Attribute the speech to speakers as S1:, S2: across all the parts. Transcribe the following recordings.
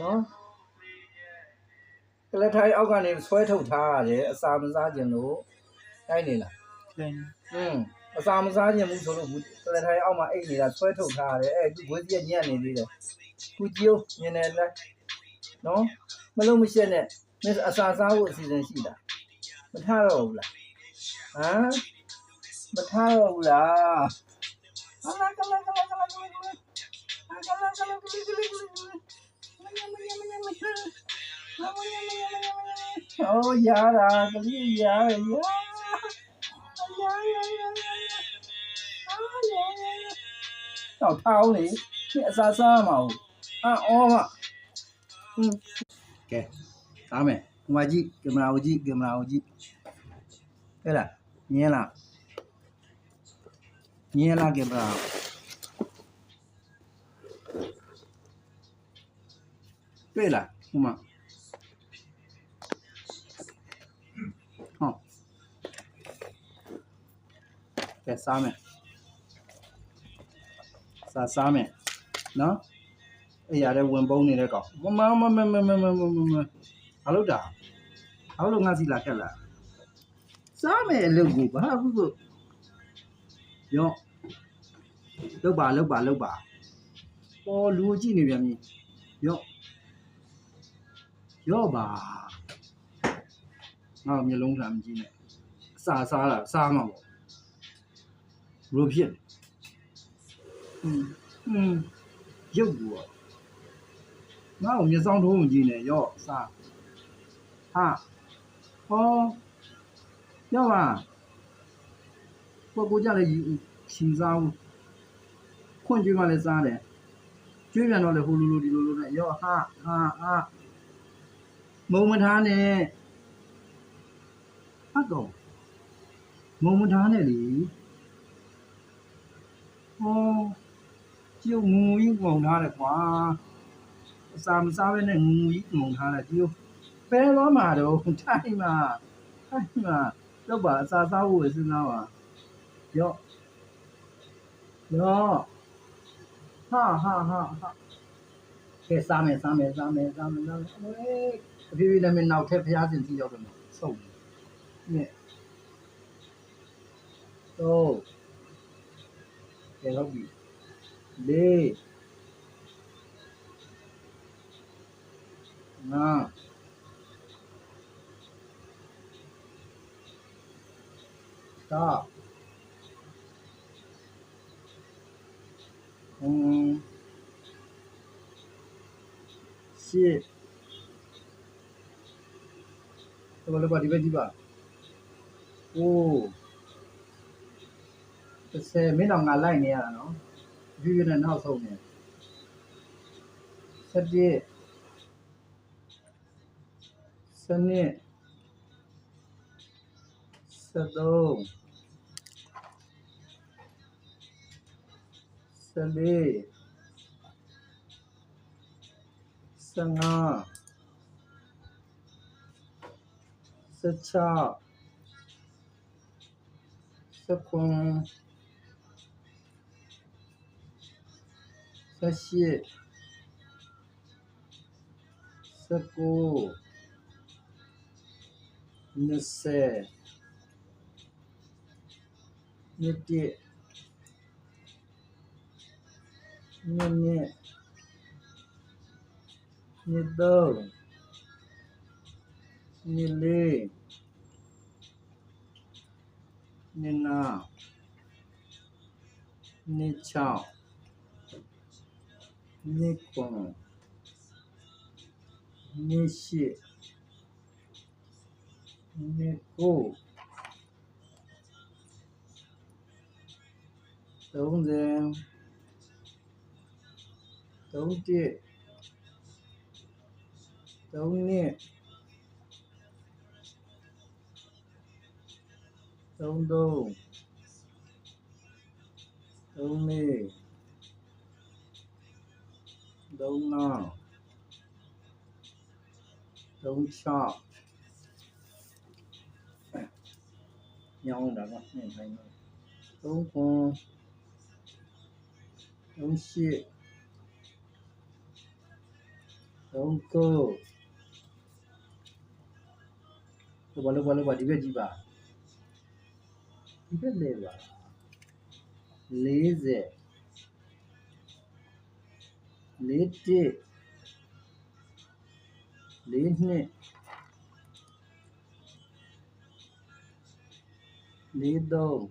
S1: နော်ကလထိုင်အောက်ကနေဆွဲထုတ်ထားရတယ်အစာမစားခြင်းလို့တိုက်နေလား
S2: တိုင်း
S1: อืมအစာမစားခြင်းဘူးဆိုလို့ဘူးကလထိုင်အောက်မှာအိတ်နေတာဆွဲထုတ်ထားရတယ်အဲ့ဒီဘွေးကြီးညံ့နေသေးတယ်ခုကြည့်မြင်နေလားနော်မလုံးမရှက်နဲ့မင်းအစာစားဖို့အစီအစဉ်ရှိတာမထားတော့ဘူးလားဟမ်မထားတော့ဘူးလားဟာလာကလာကလာကလာကလာကလာကလာကလာကလာကလာကလာ Oh, yara, kali yara, yara, yara, yara, yara. Tao thao đi, mẹ xa xa màu. À, ôm ạ. Ok, tao mẹ, ngoài gì, cầm nào gì, cầm nào gì. Thế là, nhé là. Nhé là cầm nào. တွေ့လားဟိုမှာဟုတ်ကဲစားမယ်စားစားမယ်နော်အဲ့ရတဲ့ဝင်ပုံးနေတဲ့ကောင်မမမမမမမမမဘာလို့တာဘာလို့ငါစီလာကက်လာစားမယ်အလုပ်ကိုဘာဘူးကိုရောလောက်ပါလောက်ပါလောက်ပါပေါ်လူကြည့်နေပြန်ပြီရော 要吧，那我们家龙山我们家呢，啥啥了啥嘛不，肉皮，嗯嗯，要果，那我们家漳州我们呢要啥，啊，哦，要吧，我姑家的鱼清蒸哦，红鱼我嘞蒸嘞，最热闹嘞呼噜噜的噜噜的要哈啊啊。 မုံမထားနဲ့ဟုတ်တော့မုံမထားနဲ့လေဟောကျုပ်ငူကြီးငုံထားတယ်ကွာအစာမစားဘဲနဲ့ငူကြီးငုံထားတယ်ကျုပ်ဖဲသွားမှာတော့ထိုင်မှာထိုင်မှာတော့ပါအစာစားဖို့စဉ်းစားပါရော့ရော့ဟာဟာဟာဟာကဲစားမယ်စားမယ်စားမယ်စားမယ်စားမယ် ဟေးအပြေးပြေးလည်းမင်းနောက်ထပ်ဖျားစင်စီရောက်တော့မယ်ဆုံးနဲ့တော့ကဲဟုတ်ပြီလေးငါတာဟွန်းရှစ် တော့လည်းပါဒီဘက်ကြည့်ပါအိုး30မင်းတော့ငါလိုက်နေရတာနော်ဒီပြနဲ့နောက်ဆုံးနေ17စနစ်73 14 15 सिखा सकूँ। सको। नित्य। निन्य Nili Nina Nichao Nikon Nishi Niku Tổng diện Tổng tiện. Tổng nè Ông Đô Ông Nê Đông Nò. Đông Chọ. Nhau đã bắt này thành rồi. Đông Cô Đông Xị. Đông Cô Lupa đi lupa dia jiba. က်ကြည့်ပါဒီဘက်လေပါ40လေးတစ်လေးနှစ်လေးသုံး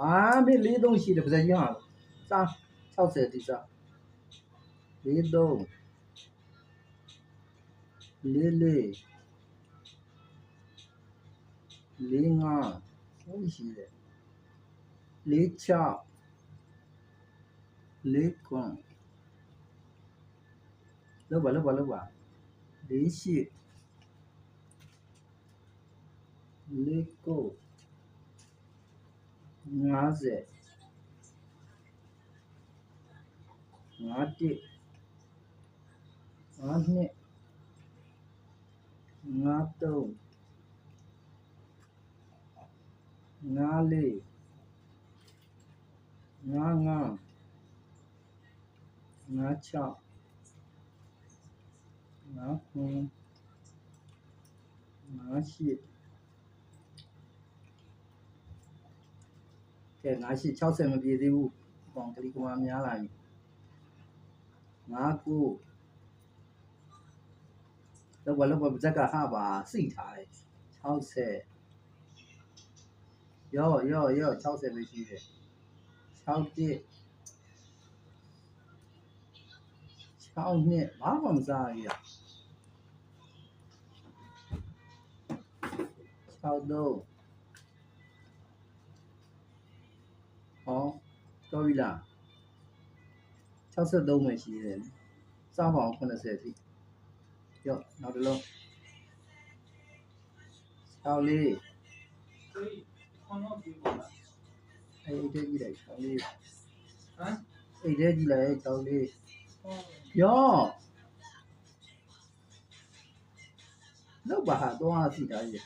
S1: အာမေလေးသုံးရှိတယ်ပါစကြီးဟာစား60 တိစားလေးသုံးလေးလေးလေးငါဟုတ်ရှိတယ်လေးချလေးကွန်လောက်ပါလော က်ပါလောက်ပါလေးရှိလေးကို50 51 52 53 54 55 56ငါခုငါရှိကဲငါရှိ60မပြည့်သေးဘူးအပေါင်ကလေးကမှများလာပြီငါကိုလောက်ပါလောက်ပါဇက်ကဟာပါစိတ်ထားတယ်60ရောရောရော60ပဲရှိတယ် 61 6နှစ်ဘာမှမစားရဘူး6တော့ဟောတော်ပြီလား63ပဲရှိတယ်စားပါအောင်80ထိရောနောက်တစ်လုံး6လေး အိတ်ထဲကြည့်လိုက်ချောင်းလေး
S2: ဟမ်
S1: အိတ်ထဲကြည့်လိုက်ချောင်း
S2: လေး
S1: ပြောလောက်ပါဟာတော့အစီတားကြီး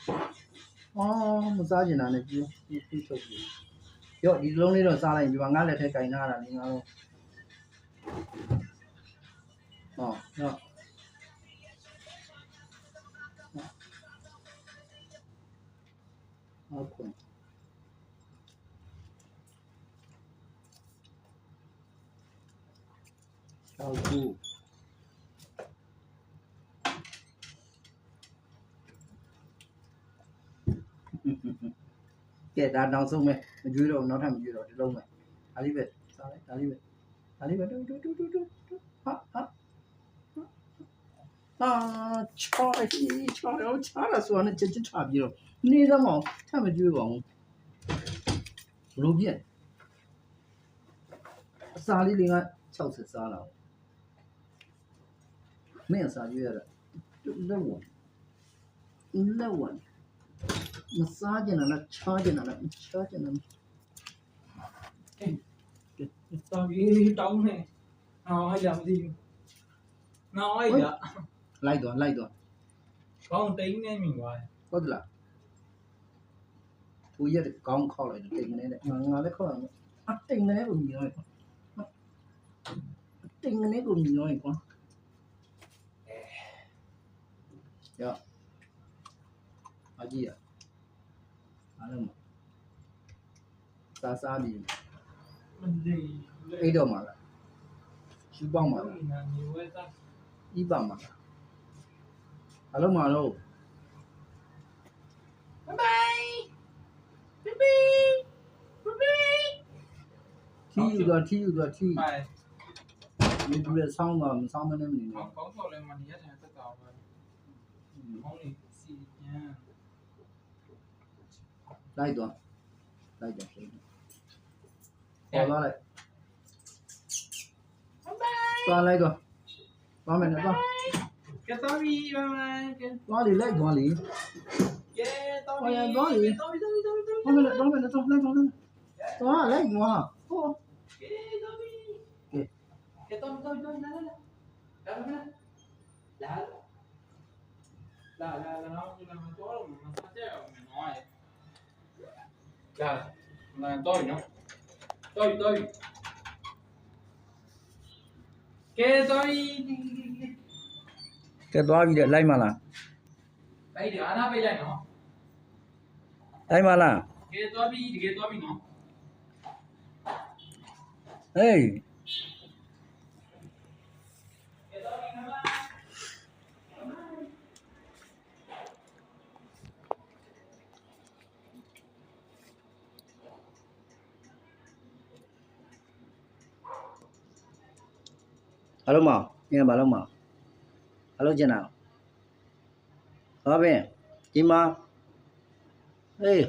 S1: အော်မစားကျင်တာနဲ့ပြီးပြီးထုတ်ပြီးရောဒီလုံးလေးတော့စားလိုက်ပြီပါငါလက်ထဲကင်ထားတာလေငါတော့ဟောနော်ဟုတ်ကဲ့ န်းချောက်ခုကဲဒါနောက်ဆုံးပဲမကြွေးတော့ဘူးနောက်ထပ်မကြွေးတော့ဒီလုံးပဲဒါလေးပဲစားလိုက်ဒါလေးပဲဒါလေးပဲတူတူတူတူတူဟာဟာအာချော်ဟီချော်ရောချားရဆိုတော့ချက်ချက်ချပြီးတော့နေသမောင်ထပ်မကြွေးပါဘူးဘလို့ပြက်အစာလေးတွေက60စားလာမင်း စာရွက်ရတာလက်ဝင်လက်ဝင်မစားကြတာလားချားကြတာလားချားကြတာလား
S2: တော်ကြီးတောင်းနေနော်အဲ့ရမသိဘူးနော်အဲ့ရ
S1: လိုက်တော့လိုက်တော့
S2: ကောင်းတိန်နေမိပါ
S1: ဟုတ်လားသူရတဲ့ကောင်းခေါက်လိုက်တိန်နေတဲ့ငါငါလည်းခေါက်တယ်အတိန်နေကိုမြင်ရတယ်တိန်နေကိုမြင်ရတယ်ကွာ ကြောက်အကြည့်ရအားလုံးစားစားပြီးအိတ်တော့မှာလားရှူပေါက်မှာလားဤပါမှာလားအားလုံးမှာတော့
S2: bye bye ဘီဘီဘီဘီ
S1: ထီယူတော့ထီယူတော့ထီ
S2: မ
S1: င်းတို့လည်းဆောင်းမှာမဆောင်းမနေမနေနော်ကောင်းတော့လည်းမနေရတယ် Đây được. Đây được. Bỏ nó lại. Bye bye. Bỏ lại được. Bỏ
S2: mình nữa. Cái
S1: tao
S2: đi bye bye. Bỏ đi lấy bỏ đi. Yeah, tao đi. Bỏ đi. Bỏ mình nữa, bỏ mình nữa, tao lên tao lên. Tao lấy bỏ. Ô. Cái tao đi. Cái tao tao tao lên lên. Đó lên. Lá là là là nó là chỗ là mà sao
S1: chứ nói. Là là tôi nó tôi tôi.
S2: Kê tôi. Kê đó bị để lấy mà
S1: là. Lấy được anh
S2: bây giờ nó đây mà là. Cái đó bị
S1: kê
S2: đó bị nó Hey!
S1: ဘာလို့မအောင်ညဘာလို့မအောင်ဘာလို့ကျင်တာဟောဘင်းဒီမှာဟေး